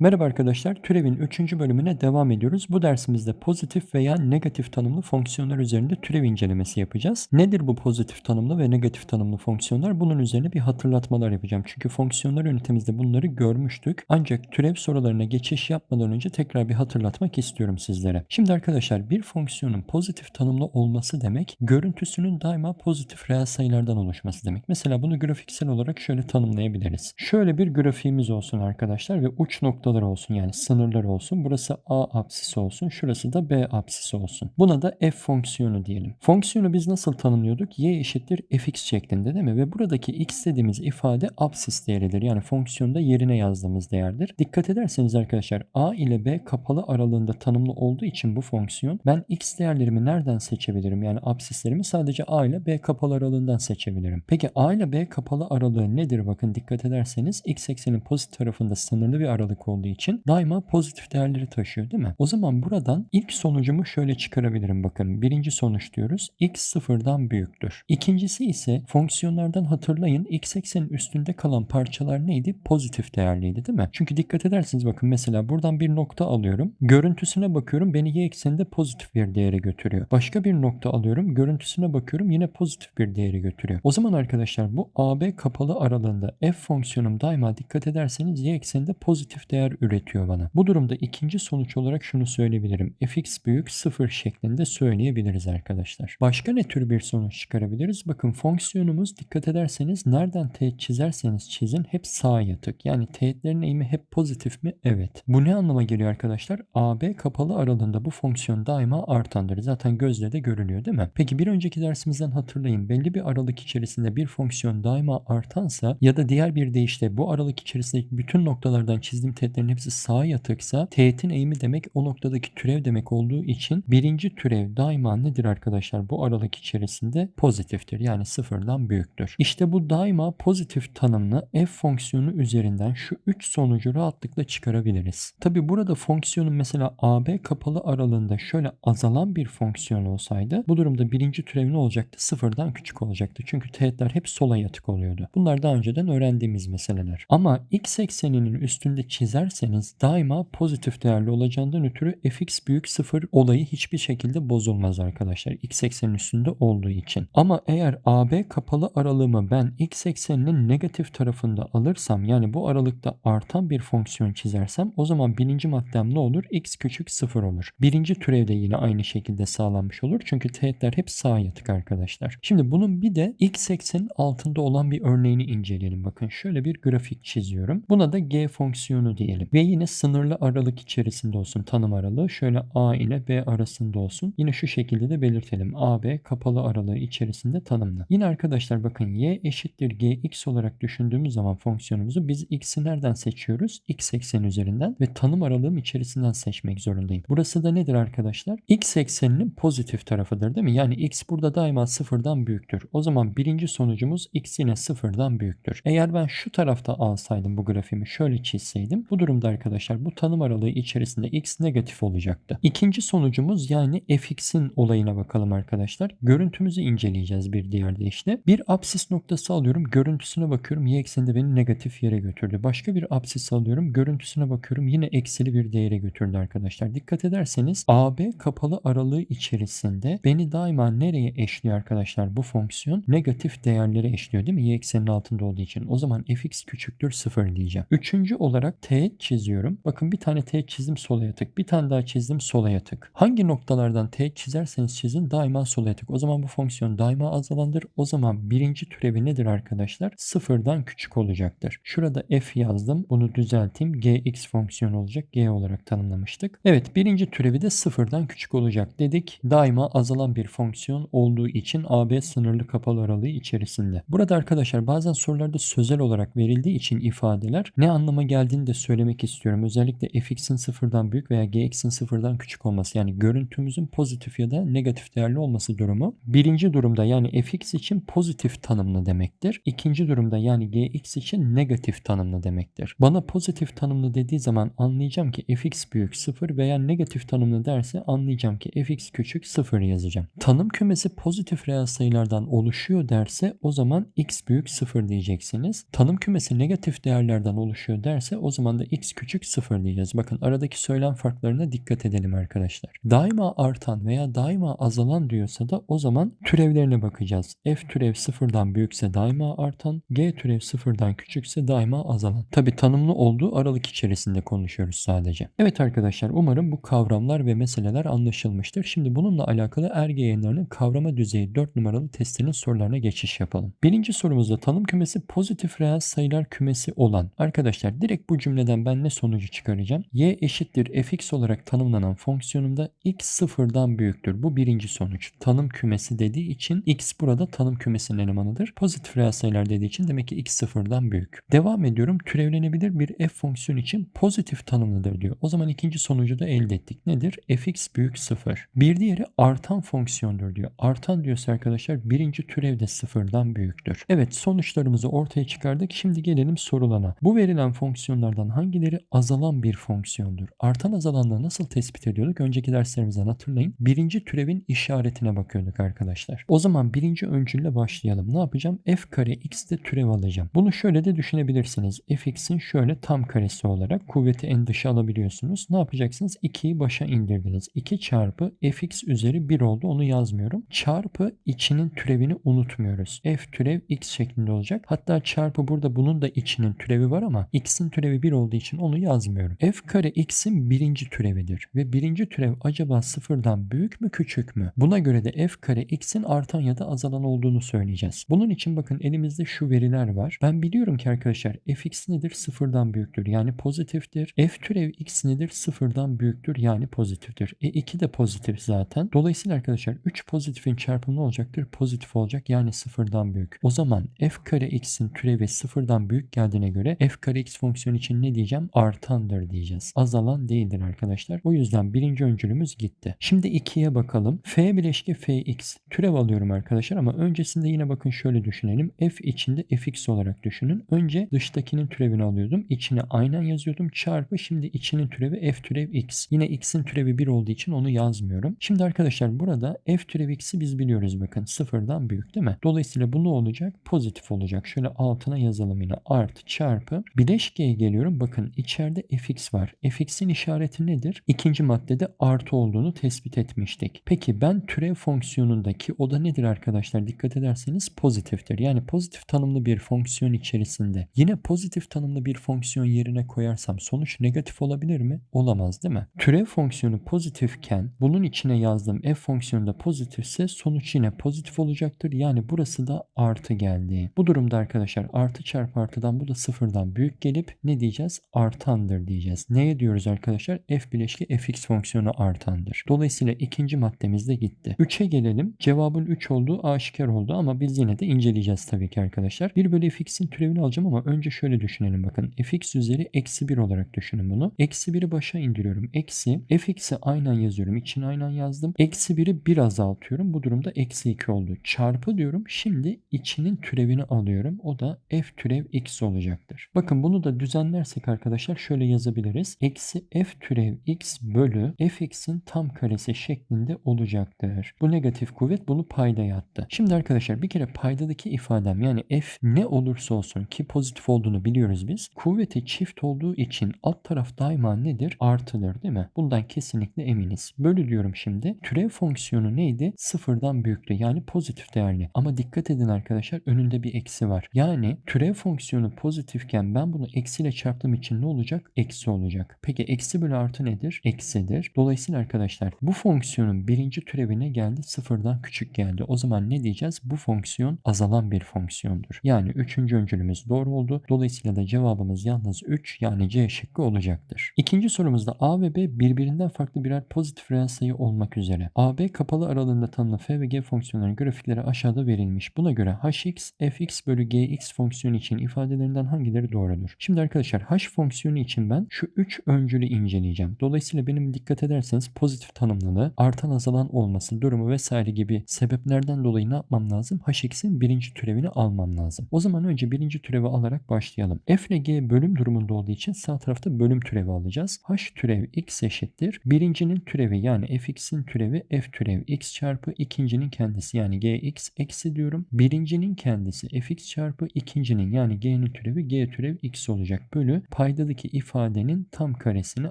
Merhaba arkadaşlar, türevin 3. bölümüne devam ediyoruz. Bu dersimizde pozitif veya negatif tanımlı fonksiyonlar üzerinde türev incelemesi yapacağız. Nedir bu pozitif tanımlı ve negatif tanımlı fonksiyonlar? Bunun üzerine bir hatırlatmalar yapacağım. Çünkü fonksiyonlar ünitemizde bunları görmüştük. Ancak türev sorularına geçiş yapmadan önce tekrar bir hatırlatmak istiyorum sizlere. Şimdi arkadaşlar bir fonksiyonun pozitif tanımlı olması demek, görüntüsünün daima pozitif reel sayılardan oluşması demek. Mesela bunu grafiksel olarak şöyle tanımlayabiliriz. Şöyle bir grafiğimiz olsun arkadaşlar ve uç nokta noktalar olsun yani sınırlar olsun. Burası A apsisi olsun. Şurası da B apsisi olsun. Buna da f fonksiyonu diyelim. Fonksiyonu biz nasıl tanımlıyorduk? y eşittir fx şeklinde değil mi? Ve buradaki x dediğimiz ifade apsis değeridir. Yani fonksiyonda yerine yazdığımız değerdir. Dikkat ederseniz arkadaşlar a ile b kapalı aralığında tanımlı olduğu için bu fonksiyon ben x değerlerimi nereden seçebilirim? Yani apsislerimi sadece a ile b kapalı aralığından seçebilirim. Peki a ile b kapalı aralığı nedir? Bakın dikkat ederseniz x eksenin pozitif tarafında sınırlı bir aralık olduğu olduğu için daima pozitif değerleri taşıyor değil mi? O zaman buradan ilk sonucumu şöyle çıkarabilirim bakın. Birinci sonuç diyoruz. x sıfırdan büyüktür. İkincisi ise fonksiyonlardan hatırlayın x eksenin üstünde kalan parçalar neydi? Pozitif değerliydi değil mi? Çünkü dikkat edersiniz bakın mesela buradan bir nokta alıyorum. Görüntüsüne bakıyorum beni y ekseninde pozitif bir değere götürüyor. Başka bir nokta alıyorum. Görüntüsüne bakıyorum yine pozitif bir değeri götürüyor. O zaman arkadaşlar bu AB kapalı aralığında f fonksiyonum daima dikkat ederseniz y ekseninde pozitif değer değer üretiyor bana. Bu durumda ikinci sonuç olarak şunu söyleyebilirim. fx büyük 0 şeklinde söyleyebiliriz arkadaşlar. Başka ne tür bir sonuç çıkarabiliriz? Bakın fonksiyonumuz dikkat ederseniz nereden teğet çizerseniz çizin hep sağ yatık. Yani teğetlerin eğimi hep pozitif mi? Evet. Bu ne anlama geliyor arkadaşlar? AB kapalı aralığında bu fonksiyon daima artandır. Zaten gözle de görülüyor değil mi? Peki bir önceki dersimizden hatırlayın. Belli bir aralık içerisinde bir fonksiyon daima artansa ya da diğer bir deyişle bu aralık içerisindeki bütün noktalardan çizdiğim teğetler teğetlerin hepsi sağa yatıksa teğetin eğimi demek o noktadaki türev demek olduğu için birinci türev daima nedir arkadaşlar? Bu aralık içerisinde pozitiftir. Yani sıfırdan büyüktür. İşte bu daima pozitif tanımlı f fonksiyonu üzerinden şu üç sonucu rahatlıkla çıkarabiliriz. Tabi burada fonksiyonun mesela AB kapalı aralığında şöyle azalan bir fonksiyon olsaydı bu durumda birinci türev ne olacaktı? Sıfırdan küçük olacaktı. Çünkü teğetler hep sola yatık oluyordu. Bunlar daha önceden öğrendiğimiz meseleler. Ama x ekseninin üstünde çizer ederseniz daima pozitif değerli olacağından ötürü fx büyük 0 olayı hiçbir şekilde bozulmaz arkadaşlar. x eksenin üstünde olduğu için. Ama eğer AB kapalı aralığımı ben x ekseninin negatif tarafında alırsam yani bu aralıkta artan bir fonksiyon çizersem o zaman birinci maddem ne olur? x küçük 0 olur. Birinci türevde yine aynı şekilde sağlanmış olur. Çünkü teğetler hep sağ yatık arkadaşlar. Şimdi bunun bir de x eksenin altında olan bir örneğini inceleyelim. Bakın şöyle bir grafik çiziyorum. Buna da g fonksiyonu diyelim diyelim. Ve yine sınırlı aralık içerisinde olsun tanım aralığı. Şöyle A ile B arasında olsun. Yine şu şekilde de belirtelim. A, B kapalı aralığı içerisinde tanımlı. Yine arkadaşlar bakın y eşittir gx olarak düşündüğümüz zaman fonksiyonumuzu biz x'i nereden seçiyoruz? x eksen üzerinden ve tanım aralığım içerisinden seçmek zorundayım. Burası da nedir arkadaşlar? x ekseninin pozitif tarafıdır değil mi? Yani x burada daima sıfırdan büyüktür. O zaman birinci sonucumuz x yine sıfırdan büyüktür. Eğer ben şu tarafta alsaydım bu grafimi şöyle çizseydim bu durumda arkadaşlar bu tanım aralığı içerisinde x negatif olacaktı. İkinci sonucumuz yani fx'in olayına bakalım arkadaşlar. Görüntümüzü inceleyeceğiz bir diğer deyişle. Bir apsis noktası alıyorum. Görüntüsüne bakıyorum. Y ekseninde beni negatif yere götürdü. Başka bir apsis alıyorum. Görüntüsüne bakıyorum. Yine eksili bir değere götürdü arkadaşlar. Dikkat ederseniz AB kapalı aralığı içerisinde beni daima nereye eşliyor arkadaşlar bu fonksiyon? Negatif değerleri eşliyor değil mi? Y eksenin altında olduğu için. O zaman fx küçüktür 0 diyeceğim. Üçüncü olarak t çiziyorum. Bakın bir tane teğet çizdim sola yatık. Bir tane daha çizdim sola yatık. Hangi noktalardan teğet çizerseniz çizin daima sola yatık. O zaman bu fonksiyon daima azalandır. O zaman birinci türevi nedir arkadaşlar? Sıfırdan küçük olacaktır. Şurada f yazdım. Bunu düzelteyim. gx fonksiyonu olacak. g olarak tanımlamıştık. Evet birinci türevi de sıfırdan küçük olacak dedik. Daima azalan bir fonksiyon olduğu için AB sınırlı kapalı aralığı içerisinde. Burada arkadaşlar bazen sorularda sözel olarak verildiği için ifadeler ne anlama geldiğini de söylemek söylemek istiyorum. Özellikle fx'in sıfırdan büyük veya gx'in sıfırdan küçük olması yani görüntümüzün pozitif ya da negatif değerli olması durumu. Birinci durumda yani fx için pozitif tanımlı demektir. İkinci durumda yani gx için negatif tanımlı demektir. Bana pozitif tanımlı dediği zaman anlayacağım ki fx büyük sıfır veya negatif tanımlı derse anlayacağım ki fx küçük sıfır yazacağım. Tanım kümesi pozitif reel sayılardan oluşuyor derse o zaman x büyük sıfır diyeceksiniz. Tanım kümesi negatif değerlerden oluşuyor derse o zaman da x küçük 0 diyeceğiz. Bakın aradaki söylem farklarına dikkat edelim arkadaşlar. Daima artan veya daima azalan diyorsa da o zaman türevlerine bakacağız. f türev sıfırdan büyükse daima artan, g türev sıfırdan küçükse daima azalan. Tabi tanımlı olduğu aralık içerisinde konuşuyoruz sadece. Evet arkadaşlar umarım bu kavramlar ve meseleler anlaşılmıştır. Şimdi bununla alakalı erge yayınlarının kavrama düzeyi 4 numaralı testinin sorularına geçiş yapalım. Birinci sorumuzda tanım kümesi pozitif reel sayılar kümesi olan. Arkadaşlar direkt bu cümleden ben ne sonucu çıkaracağım? y eşittir fx olarak tanımlanan fonksiyonumda x sıfırdan büyüktür. Bu birinci sonuç. Tanım kümesi dediği için x burada tanım kümesinin elemanıdır. Pozitif reel sayılar dediği için demek ki x sıfırdan büyük. Devam ediyorum. Türevlenebilir bir f fonksiyon için pozitif tanımlıdır diyor. O zaman ikinci sonucu da elde ettik. Nedir? fx büyük sıfır. Bir diğeri artan fonksiyondur diyor. Artan diyorsa arkadaşlar birinci türev de sıfırdan büyüktür. Evet sonuçlarımızı ortaya çıkardık. Şimdi gelelim sorulana. Bu verilen fonksiyonlardan hangileri azalan bir fonksiyondur? Artan azalanlığı nasıl tespit ediyorduk? Önceki derslerimizden hatırlayın. Birinci türevin işaretine bakıyorduk arkadaşlar. O zaman birinci öncülle başlayalım. Ne yapacağım? f kare x'te türev alacağım. Bunu şöyle de düşünebilirsiniz. fx'in şöyle tam karesi olarak kuvveti en dışa alabiliyorsunuz. Ne yapacaksınız? 2'yi başa indirdiniz. 2 çarpı fx üzeri 1 oldu. Onu yazmıyorum. Çarpı içinin türevini unutmuyoruz. f türev x şeklinde olacak. Hatta çarpı burada bunun da içinin türevi var ama x'in türevi 1 olduğu için onu yazmıyorum. f kare x'in birinci türevidir. Ve birinci türev acaba sıfırdan büyük mü küçük mü? Buna göre de f kare x'in artan ya da azalan olduğunu söyleyeceğiz. Bunun için bakın elimizde şu veriler var. Ben biliyorum ki arkadaşlar fx nedir? Sıfırdan büyüktür. Yani pozitiftir. f türev x nedir? Sıfırdan büyüktür. Yani pozitiftir. E 2 de pozitif zaten. Dolayısıyla arkadaşlar 3 pozitifin çarpımı olacaktır? Pozitif olacak. Yani sıfırdan büyük. O zaman f kare x'in türevi sıfırdan büyük geldiğine göre f kare x fonksiyonu için ne diyeceğim? Artandır diyeceğiz. Azalan değildir arkadaşlar. O yüzden birinci öncülümüz gitti. Şimdi 2'ye bakalım. f bileşki fx. Türev alıyorum arkadaşlar ama öncesinde yine bakın şöyle düşünelim. f içinde fx olarak düşünün. Önce dıştakinin türevini alıyordum. İçine aynen yazıyordum. Çarpı şimdi içinin türevi f türev x. Yine x'in türevi 1 olduğu için onu yazmıyorum. Şimdi arkadaşlar burada f türev x'i biz biliyoruz bakın. Sıfırdan büyük değil mi? Dolayısıyla bu ne olacak? Pozitif olacak. Şöyle altına yazalım yine. Artı çarpı. Bileşkeye geliyorum. Bakın içeride fx var. fx'in işareti nedir? İkinci maddede artı olduğunu tespit etmiştik. Peki ben türev fonksiyonundaki o da nedir arkadaşlar? Dikkat ederseniz pozitiftir. Yani pozitif tanımlı bir fonksiyon içerisinde yine pozitif tanımlı bir fonksiyon yerine koyarsam sonuç negatif olabilir mi? Olamaz değil mi? Türev fonksiyonu pozitifken bunun içine yazdığım f fonksiyonu da pozitifse sonuç yine pozitif olacaktır. Yani burası da artı geldi. Bu durumda arkadaşlar artı çarpı artıdan bu da sıfırdan büyük gelip ne diyeceğiz? Artandır diyeceğiz. Neye diyoruz arkadaşlar? f bileşki fx fonksiyonu artandır. Dolayısıyla ikinci maddemiz de gitti. 3'e gelelim. Cevabın 3 olduğu aşikar oldu ama biz yine de inceleyeceğiz tabii ki arkadaşlar. 1 bölü fx'in türevini alacağım ama önce şöyle düşünelim bakın. fx üzeri eksi 1 olarak düşünün bunu. Eksi 1'i başa indiriyorum. Eksi fx'i aynen yazıyorum. İçine aynen yazdım. Eksi 1'i 1 azaltıyorum. Bu durumda eksi 2 oldu. Çarpı diyorum. Şimdi içinin türevini alıyorum. O da f türev x olacaktır. Bakın bunu da düzenlersek arkadaşlar şöyle yazabiliriz. Eksi f türev x bölü fx'in tam karesi şeklinde olacaktır. Bu negatif kuvvet bunu payda yattı. Şimdi arkadaşlar bir kere paydadaki ifadem yani f ne olursa olsun ki pozitif olduğunu biliyoruz biz. Kuvveti çift olduğu için alt taraf daima nedir? Artıdır değil mi? Bundan kesinlikle eminiz. Bölü diyorum şimdi. Türev fonksiyonu neydi? Sıfırdan büyüktü. Yani pozitif değerli. Ama dikkat edin arkadaşlar önünde bir eksi var. Yani türev fonksiyonu pozitifken ben bunu eksiyle çarptığım için ne olacak? Eksi olacak. Peki eksi bölü artı nedir? Eksidir. Dolayısıyla arkadaşlar bu fonksiyonun birinci türevine geldi sıfırdan küçük geldi. O zaman ne diyeceğiz? Bu fonksiyon azalan bir fonksiyondur. Yani üçüncü öncülümüz doğru oldu. Dolayısıyla da cevabımız yalnız 3 yani C şıkkı olacaktır. İkinci sorumuzda A ve B birbirinden farklı birer pozitif reel sayı olmak üzere. A, B kapalı aralığında tanımlı f ve g fonksiyonlarının grafikleri aşağıda verilmiş. Buna göre hx, fx bölü gx fonksiyonu için ifadelerinden hangileri doğrudur? Şimdi arkadaşlar h fonksiyonu için ben şu 3 öncülü inceleyeceğim. Dolayısıyla benim dikkat ederseniz pozitif tanımlılığı, artan azalan olması, durumu vesaire gibi sebeplerden dolayı ne yapmam lazım? hx'in birinci türevini almam lazım. O zaman önce birinci türevi alarak başlayalım. f ile g bölüm durumunda olduğu için sağ tarafta bölüm türevi alacağız. h türev x eşittir. Birincinin türevi yani fx'in türevi f türev x çarpı ikincinin kendisi yani gx eksi diyorum. Birincinin kendisi fx çarpı ikincinin yani g'nin türevi g türev x olacak. Bölü paydadaki ifadenin tam karesini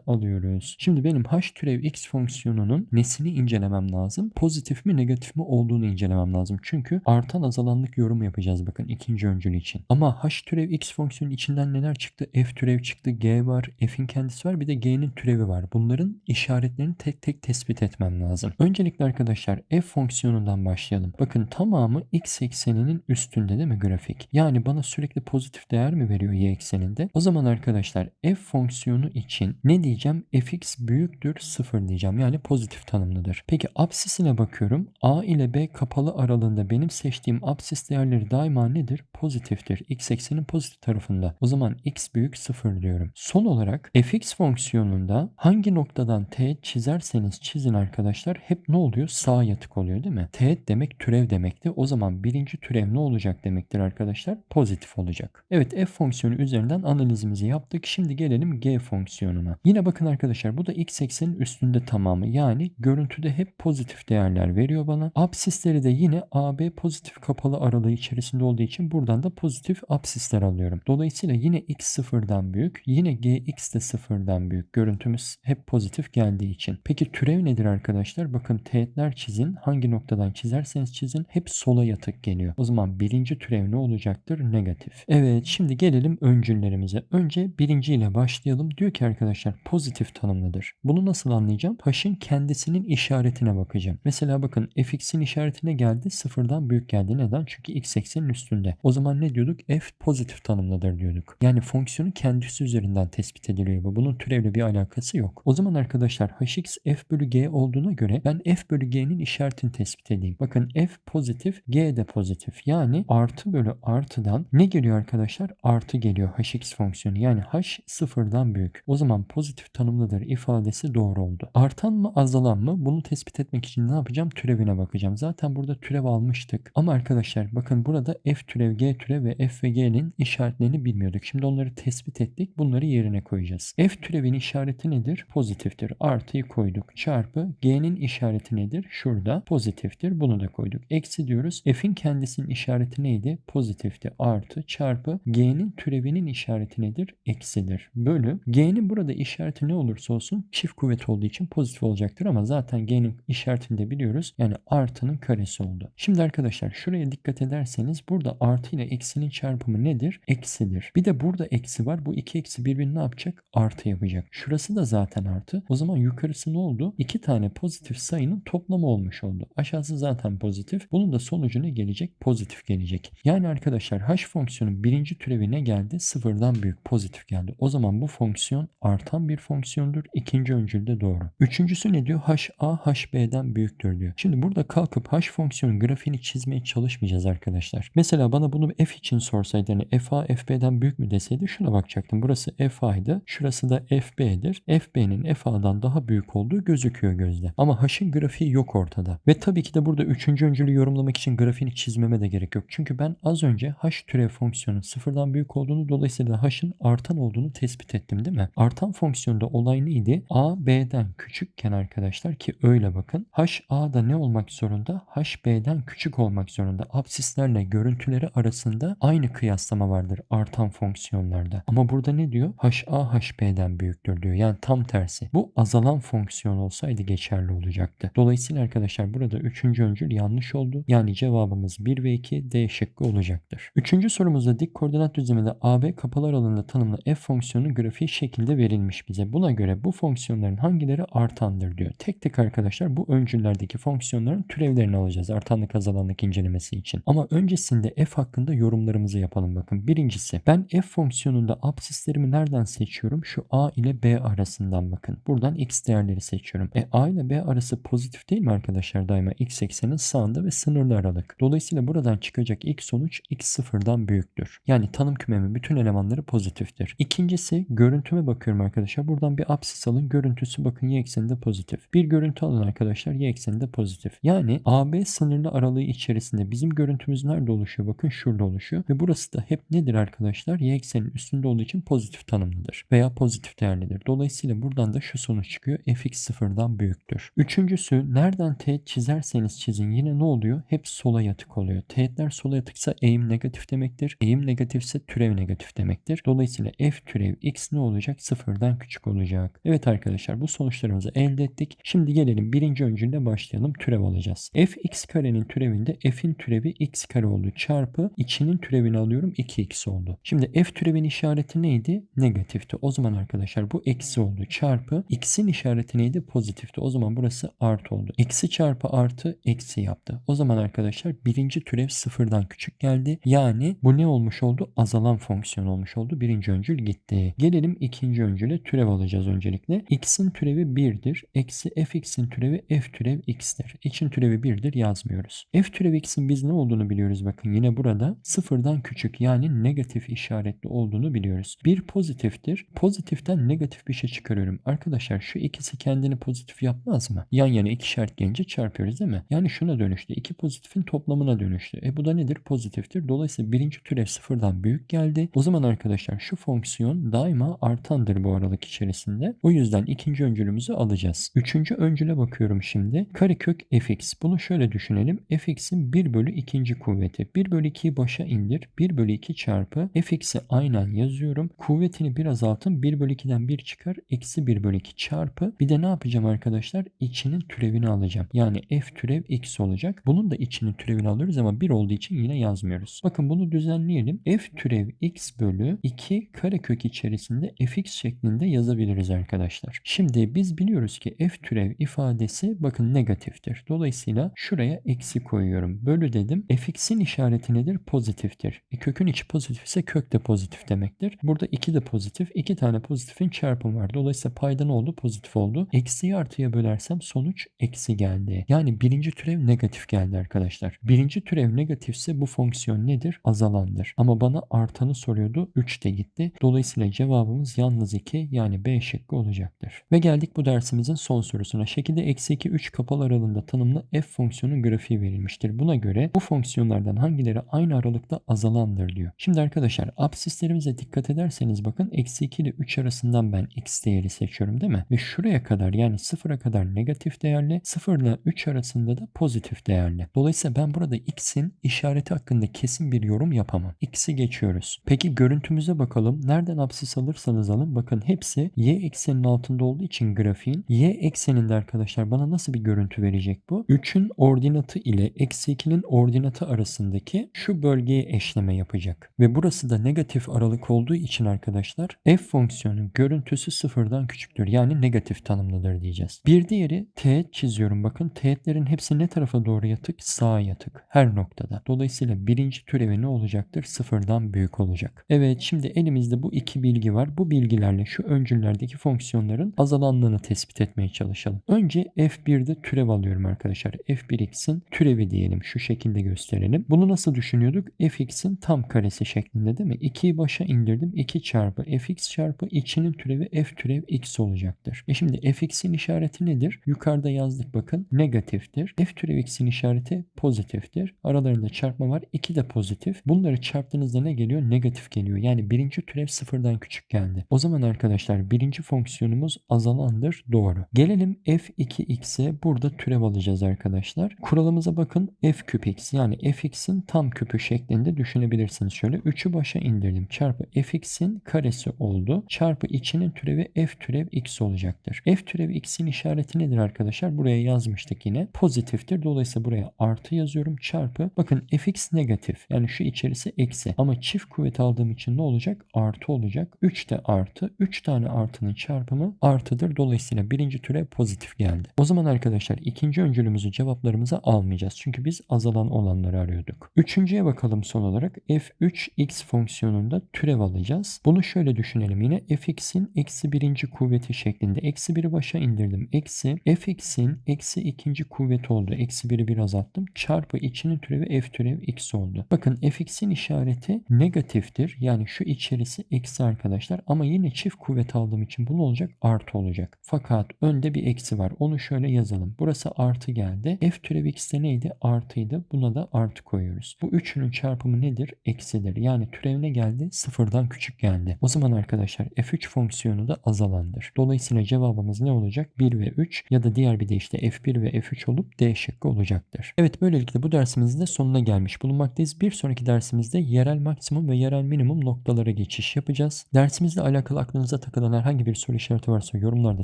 alıyoruz. Şimdi benim h türev x fonksiyonunun nesini incelemem lazım? Pozitif mi negatif mi olduğunu incelemem lazım. Çünkü artan azalanlık yorumu yapacağız bakın ikinci öncül için. Ama h türev x fonksiyonun içinden neler çıktı? F türev çıktı, g var, f'in kendisi var bir de g'nin türevi var. Bunların işaretlerini tek tek tespit etmem lazım. Öncelikle arkadaşlar f fonksiyonundan başlayalım. Bakın tamamı x ekseninin üstünde değil mi grafik? Yani bana sürekli pozitif değer mi veriyor y ekseninde? O zaman arkadaşlar f fonksiyonu için ne diyeceğim? fx büyüktür 0 diyeceğim. Yani pozitif tanımlıdır. Peki absisine bakıyorum. a ile b kapalı aralığında benim seçtiğim absis değerleri daima nedir? Pozitiftir. x eksenin pozitif tarafında. O zaman x büyük 0 diyorum. Son olarak fx fonksiyonunda hangi noktadan teğet çizerseniz çizin arkadaşlar hep ne oluyor? Sağ yatık oluyor değil mi? Teğet demek türev demekti. O zaman birinci türev ne olacak demektir arkadaşlar? Pozitif olacak. Evet f fonksiyonu üzerinden analizimizi yaptık. Şimdi gelelim g fonksiyonuna. Yine bakın arkadaşlar bu da x eksenin üstünde tamamı. Yani görüntüde hep pozitif değerler veriyor bana. Absisleri de yine AB pozitif kapalı aralığı içerisinde olduğu için buradan da pozitif absisler alıyorum. Dolayısıyla yine x sıfırdan büyük. Yine gx de sıfırdan büyük. Görüntümüz hep pozitif geldiği için. Peki türev nedir arkadaşlar? Bakın teğetler çizin. Hangi noktadan çizerseniz çizin hep sola yatık geliyor. O zaman birinci türev ne olacaktır? Negatif. Evet şimdi gelelim öncüllerimize. Önce birinci ile başlayalım. Diyor ki arkadaşlar pozitif tanımlıdır. Bunu nasıl anlayacağım? H'ın kendisinin işaretine bakacağım. Mesela bakın fx'in işaretine geldi sıfırdan büyük geldi. Neden? Çünkü x eksenin üstünde. O zaman ne diyorduk? f pozitif tanımlıdır diyorduk. Yani fonksiyonu kendisi üzerinden tespit ediliyor bu. Bunun türevle bir alakası yok. O zaman arkadaşlar hx f bölü g olduğuna göre ben f bölü g'nin işaretini tespit edeyim. Bakın f pozitif, g de pozitif. Yani artı bölü artıdan ne geliyor arkadaşlar? Artı geliyor hx fonksiyonu. Yani h sıfırdan büyük. O zaman pozitif tanımlıdır ifadesi doğru oldu. Artan mı azalan mı? Bunu tespit etmek için ne yapacağım? Türevine bakacağım. Zaten burada türev almıştık. Ama arkadaşlar bakın burada f türev, g türev ve f ve g'nin işaretlerini bilmiyorduk. Şimdi onları tespit ettik. Bunları yerine koyacağız. f türevin işareti nedir? Pozitiftir. Artıyı koyduk. Çarpı g'nin işareti nedir? Şurada pozitiftir. Bunu da koyduk. Eksi diyoruz. f'in kendisinin işareti neydi? Pozitifti. Artı çarpı g'nin türevinin işareti nedir? Eksidir. Bölü g'nin burada işareti ne olursa olsun çift kuvvet olduğu için pozitif olacaktır ama zaten g'nin işaretini de biliyoruz. Yani artının karesi oldu. Şimdi arkadaşlar şuraya dikkat ederseniz burada artı ile eksinin çarpımı nedir? Eksidir. Bir de burada eksi var. Bu iki eksi birbirini ne yapacak? Artı yapacak. Şurası da zaten artı. O zaman yukarısı ne oldu? İki tane pozitif sayının toplamı olmuş oldu. Aşağısı zaten pozitif. Bunun da sonucu ne gelecek? Pozitif gelecek. Yani arkadaşlar h fonksiyonun birinci türevi ne geldi? Sıfırdan büyük pozitif geldi. O zaman bu fonksiyon artan bir fonksiyondur. İkinci öncülde doğru. Üçüncüsü ne diyor? HA HB'den büyüktür diyor. Şimdi burada kalkıp h fonksiyonun grafiğini çizmeye çalışmayacağız arkadaşlar. Mesela bana bunu f için sorsaydı hani FA FB'den büyük mü deseydi şuna bakacaktım. Burası FA'ydı. Şurası da FB'dir. FB'nin FA'dan daha büyük olduğu gözüküyor gözle. Ama H'ın grafiği yok ortada. Ve tabii ki de burada üçüncü öncülü yorumlamak için grafiğini çizmeme de gerek yok. Çünkü ben az önce H türev fonksiyonun sıfırdan büyük olduğunu dolayısıyla H'ın artan olduğunu tespit ettim değil mi? Artan fonksiyonda olay neydi? A B'den küçükken arkadaşlar ki öyle bakın. H A'da ne olmak zorunda? H B'den küçük olmak zorunda. Absislerle görüntüleri arasında aynı kıyaslama vardır artan fonksiyonlarda. Ama burada ne diyor? HA HB'den büyüktür diyor. Yani tam tersi. Bu azalan fonksiyon olsaydı geçerli olacaktı. Dolayısıyla arkadaşlar burada üçüncü öncül yanlış oldu. Yani cevabımız 1 ve 2 D şıkkı olacaktır. Üçüncü sorumuzda dik koordinat düzleminde AB kapalı aralığında tanımlı f fonksiyonunun grafiği şekilde verilmiş bize. Buna göre bu fonksiyonların hangileri artandır diyor. Tek tek arkadaşlar bu öncüllerdeki fonksiyonların türevlerini alacağız artanlık azalanlık incelemesi için. Ama öncesinde f hakkında yorumlarımızı yapalım bakın. Birincisi ben f fonksiyonunda absislerimi nereden seçiyorum? Şu a ile b arasından bakın. Buradan x değerleri seçiyorum. E a ile b arası pozitif değil mi arkadaşlar daima x eksenin sağında ve sınırlı aralık. Dolayısıyla buradan çıkacak ilk sonuç x sıfırdan büyüktür. Yani tanım kümemin bütün elemanları pozitiftir. İkincisi görüntüme bakıyorum arkadaşlar. Buradan bir absis alın. Görüntüsü bakın y ekseninde pozitif. Bir görüntü alın arkadaşlar y ekseninde pozitif. Yani AB sınırlı aralığı içerisinde bizim görüntümüz nerede oluşuyor? Bakın şurada oluşuyor. Ve burası da hep nedir arkadaşlar? Y eksenin üstünde olduğu için pozitif tanımlıdır. Veya pozitif değerlidir. Dolayısıyla buradan da şu sonuç çıkıyor. fx sıfırdan büyüktür. Üçüncüsü nereden teğet çizerseniz çizin yine ne oluyor? Hep sola yatık oluyor. Teğetler sola yatıksa eğim negatif demektir. Eğim negatifse türev negatif demektir. Dolayısıyla f türev x ne olacak? Sıfırdan küçük olacak. Evet arkadaşlar bu sonuçlarımızı elde ettik. Şimdi gelelim birinci öncülde başlayalım. Türev alacağız. f x karenin türevinde f'in türevi x kare oldu. Çarpı içinin türevini alıyorum 2x oldu. Şimdi f türevin işareti neydi? Negatifti. O zaman arkadaşlar bu eksi oldu. Çarpı x'in işareti neydi? Pozitifti. O zaman burası artı oldu. Eksi çarpı artı eksi yaptı. O zaman arkadaşlar birinci türev sıfırdan küçük geldi. Yani bu ne olmuş oldu? Azalan fonksiyon olmuş oldu. Birinci öncül gitti. Gelelim ikinci öncüle türev alacağız öncelikle. x'in türevi 1'dir. Eksi fx'in türevi f türev x'tir. İçin türevi 1'dir yazmıyoruz. f türev x'in biz ne olduğunu biliyoruz bakın. Yine burada sıfırdan küçük yani negatif işaretli olduğunu biliyoruz. Bir pozitiftir. Pozitiften negatif bir şey çıkarıyorum. Arkadaşlar şu ikisi kendini pozitif yapmaz mı? Yan yana iki şart gelince çarpıyoruz değil mi? Yani şuna dönüştü. İki pozitifin toplamına dönüştü. E bu da nedir? Pozitiftir. Dolayısıyla birinci türev sıfırdan büyük geldi. O zaman arkadaşlar şu fonksiyon daima artandır bu aralık içerisinde. O yüzden ikinci öncülümüzü alacağız. Üçüncü öncüle bakıyorum şimdi. Karekök fx. Bunu şöyle düşünelim. fx'in 1 bölü ikinci kuvveti. 1 bölü 2'yi başa indir. 1 bölü 2 çarpı fx'i aynen yazıyorum. Kuvvetini bir azaltın. 1 bölü 2'den 1 çıkar. Eksi 1 bölü 2 çarpı. Bir de ne yapacağım arkadaşlar? İçinin türevini alacağım. Yani f türev x olacak. Bunun da içinin türevini alıyoruz ama 1 olduğu için yine yazmıyoruz. Bakın bunu düzenleyelim. f türev x bölü 2 karekök içerisinde fx şeklinde yazabiliriz arkadaşlar. Şimdi biz biliyoruz ki f türev ifadesi bakın negatiftir. Dolayısıyla şuraya eksi koyuyorum. Bölü dedim. fx'in işareti nedir? Pozitiftir. E kökün içi pozitif ise kök de pozitif demektir. Burada 2 de pozitif. 2 tane pozitifin çarpımı var. Dolayısıyla payda ne oldu? Pozitif oldu. Eksiyi artıya bölersem sonuç eksi geldi. Yani birinci türev negatif geldi arkadaşlar. Birinci türev negatifse bu fonksiyon nedir? Azalandır. Ama bana artanı soruyordu. 3 de gitti. Dolayısıyla cevabımız yalnız 2 yani B şıkkı olacaktır. Ve geldik bu dersimizin son sorusuna. Şekilde eksi 2 3 kapalı aralığında tanımlı f fonksiyonun grafiği verilmiştir. Buna göre bu fonksiyonlardan hangileri aynı aralıkta azalandır diyor. Şimdi arkadaşlar absislerimize dikkat ederseniz bakın eksi 2 ile 3 arasından ben x değeri seçiyorum değil mi? Ve şuraya kadar yani 0'a kadar negatif değerli 0 ile 3 arasında da pozitif değerli. Dolayısıyla ben burada x'in işareti hakkında kesin bir yorum yapamam. X'i geçiyoruz. Peki görüntümüze bakalım. Nereden absis alırsanız alın bakın hepsi y ekseninin altında olduğu için grafiğin y ekseninde arkadaşlar bana nasıl bir görüntü verecek bu? 3'ün ordinatı ile eksi 2'nin ordinatı arasındaki şu bölgeye eşleme yapacak. Ve burası da negatif aralık olduğu için arkadaşlar f fonksiyonun görüntüsü sıfırdan küçüktür. Yani negatif tanımlıdır diyeceğiz. Bir diğeri teğet çiziyorum. Bakın teğetlerin hepsi ne tarafa doğru yatık? Sağa yatık. Her noktada. Dolayısıyla birinci türevi ne olacaktır? Sıfırdan büyük olacak. Evet şimdi elimizde bu iki bilgi var. Bu bilgilerle şu öncüllerdeki fonksiyonların azalanlığını tespit etmeye çalışalım. Önce f1'de türev alıyorum arkadaşlar. f1x'in türevi diyelim. Şu şekilde gösterelim. Bunu nasıl düşünüyorduk? fx'in tam karesi şeklinde değil mi? 2'yi başa indirdim. 2 çarpı fx çarpı içinin türevi f türev x olacaktır. E şimdi fx'in işareti nedir? Yukarıda yazdık bakın. Negatiftir. f türev x'in işareti pozitiftir. Aralarında çarpma var. 2 de pozitif. Bunları çarptığınızda ne geliyor? Negatif geliyor. Yani birinci türev sıfırdan küçük geldi. O zaman arkadaşlar birinci fonksiyonumuz azalandır. Doğru. Gelelim f2x'e burada türev alacağız arkadaşlar. Kuralımıza bakın f küp x yani fx'in tam küpü şeklinde düşünebilirsiniz. Şöyle 3'ü başa indirdim. Çarpı fx'in karesi oldu. Çarpı içinin türevi f türev x olacaktır. f türev x'in işareti nedir arkadaşlar? Buraya yazmıştık yine. Pozitiftir. Dolayısıyla buraya artı yazıyorum. Çarpı. Bakın fx negatif. Yani şu içerisi eksi. Ama çift kuvvet aldığım için ne olacak? Artı olacak. 3 de artı. 3 tane artının çarpımı artıdır. Dolayısıyla birinci türev pozitif geldi. O zaman arkadaşlar ikinci öncülümüzü cevaplarımıza almayacağız. Çünkü biz azalan olanları arıyorduk. Üçüncüye bakalım son olarak. f3x fonksiyonunda türev alacağız. Bunu şöyle düşünelim yine. fx'in eksi birinci kuvveti şeklinde. Eksi biri başa indirdim. Eksi fx'in eksi ikinci kuvveti oldu. Eksi biri bir azalttım. Çarpı içinin türevi f türev x oldu. Bakın fx'in işareti negatiftir. Yani şu içerisi eksi arkadaşlar. Ama yine çift kuvvet aldığım için bu olacak? Artı olacak. Fakat önde bir eksi var. Onu şöyle yazalım. Burası artı geldi. f türev x'te neydi? Artıydı. Buna da artı koyuyoruz. Bu üçünün çarpımı nedir? Eksidir. Yani türev ne geldi? Sıfırdan küçük geldi. O zaman arkadaşlar f3 fonksiyonu da azalandır. Dolayısıyla cevabımız ne olacak? 1 ve 3 ya da diğer bir deyişle f1 ve f3 olup D şıkkı olacaktır. Evet böylelikle bu dersimizin de sonuna gelmiş bulunmaktayız. Bir sonraki dersimizde yerel maksimum ve yerel minimum noktalara geçeceğiz. Geçiş yapacağız. Dersimizle alakalı aklınıza takılan herhangi bir soru işareti varsa yorumlarda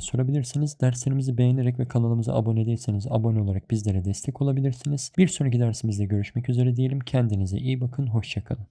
sorabilirsiniz. Derslerimizi beğenerek ve kanalımıza abone değilseniz abone olarak bizlere destek olabilirsiniz. Bir sonraki dersimizde görüşmek üzere diyelim. Kendinize iyi bakın. Hoşçakalın.